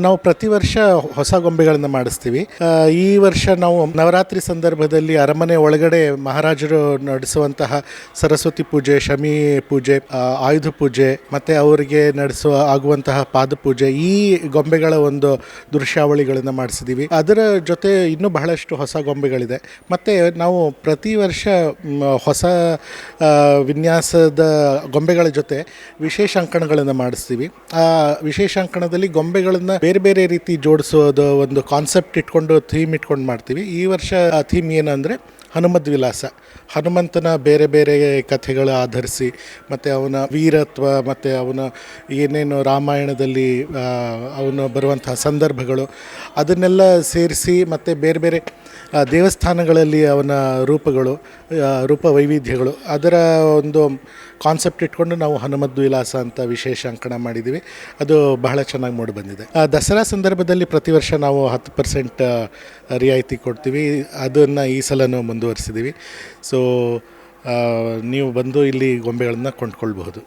ನಾವು ಪ್ರತಿ ವರ್ಷ ಹೊಸ ಗೊಂಬೆಗಳನ್ನು ಮಾಡಿಸ್ತೀವಿ. ಈ ವರ್ಷ ನಾವು ನವರಾತ್ರಿ ಸಂದರ್ಭದಲ್ಲಿ ಅರಮನೆ ಒಳಗಡೆ ಮಹಾರಾಜರು ನಡೆಸುವಂತಹ ಸರಸ್ವತಿ ಪೂಜೆ, ಶಮಿ ಪೂಜೆ ಆಯುಧ ಪೂಜೆ, ಮತ್ತು ಅವರಿಗೆ ನಡೆಸುವ, ಆಗುವಂತಹ ಪಾದ ಪೂಜೆ, ಈ ಗೊಂಬೆಗಳ ಒಂದು ದೃಶ್ಯಾವಳಿಗಳನ್ನು ಮಾಡಿಸಿದ್ದೀವಿ ಅದರ ಜೊತೆ ಇನ್ನೂ ಬಹಳಷ್ಟು ಹೊಸ ಗೊಂಬೆಗಳಿದೆ. ಮತ್ತು ನಾವು ಪ್ರತಿ ವರ್ಷ ಹೊಸ ವಿನ್ಯಾಸದ ಗೊಂಬೆಗಳ ಜೊತೆ ವಿಶೇಷ ಅಂಕಣಗಳನ್ನು ಮಾಡಿಸ್ತೀವಿ. ಆ, ವಿಶೇಷ ಅಂಕಣದಲ್ಲಿ ಗೊಂಬೆಗಳನ್ನು ಬೇರೆ ಬೇರೆ ರೀತಿ ಜೋಡಿಸೋದು ಒಂದು ಕಾನ್ಸೆಪ್ಟ್ ಇಟ್ಕೊಂಡು ಥೀಮ್ ಇಟ್ಕೊಂಡು ಮಾಡ್ತೀವಿ. ಈ ವರ್ಷ ಥೀಮ್ ಏನಂದರೆ ಹನುಮದ್ ವಿಲಾಸ. ಹನುಮಂತನ ಬೇರೆ ಬೇರೆ ಕಥೆಗಳ ಆಧರಿಸಿ, ಮತ್ತು ಅವನ ವೀರತ್ವ, ಮತ್ತು ಅವನ ಏನೇನು ರಾಮಾಯಣದಲ್ಲಿ ಅವನು ಬರುವಂತಹ ಸಂದರ್ಭಗಳು, ಅದನ್ನೆಲ್ಲ ಸೇರಿಸಿ, ಮತ್ತು ಬೇರೆ ಬೇರೆ ದೇವಸ್ಥಾನಗಳಲ್ಲಿ ಅವನ ರೂಪಗಳು ರೂಪ ವೈವಿಧ್ಯಗಳು, ಅದರ ಒಂದು ಕಾನ್ಸೆಪ್ಟ್ ಇಟ್ಕೊಂಡು ನಾವು ಹನುಮದ್ ವಿಲಾಸ ಅಂತ ವಿಶೇಷ ಅಂಕಣ ಮಾಡಿದ್ದೀವಿ. ಅದು ಬಹಳ ಚೆನ್ನಾಗಿ ಮೂಡಿ ಬಂದಿದೆ. ದಸರಾ ಸಂದರ್ಭದಲ್ಲಿ ಪ್ರತಿ ವರ್ಷ ನಾವು ಹತ್ತು ಪರ್ಸೆಂಟ್ ರಿಯಾಯಿತಿ ಕೊಡ್ತೀವಿ. ಅದನ್ನು ಈ ಸಲನೂ ಮುಂದುವರಿಸಿದ್ದೀವಿ. ಸೊ ನೀವು ಬಂದು ಇಲ್ಲಿ ಗೊಂಬೆಗಳನ್ನು ಕೊಂಡ್ಕೊಳ್ಬಹುದು.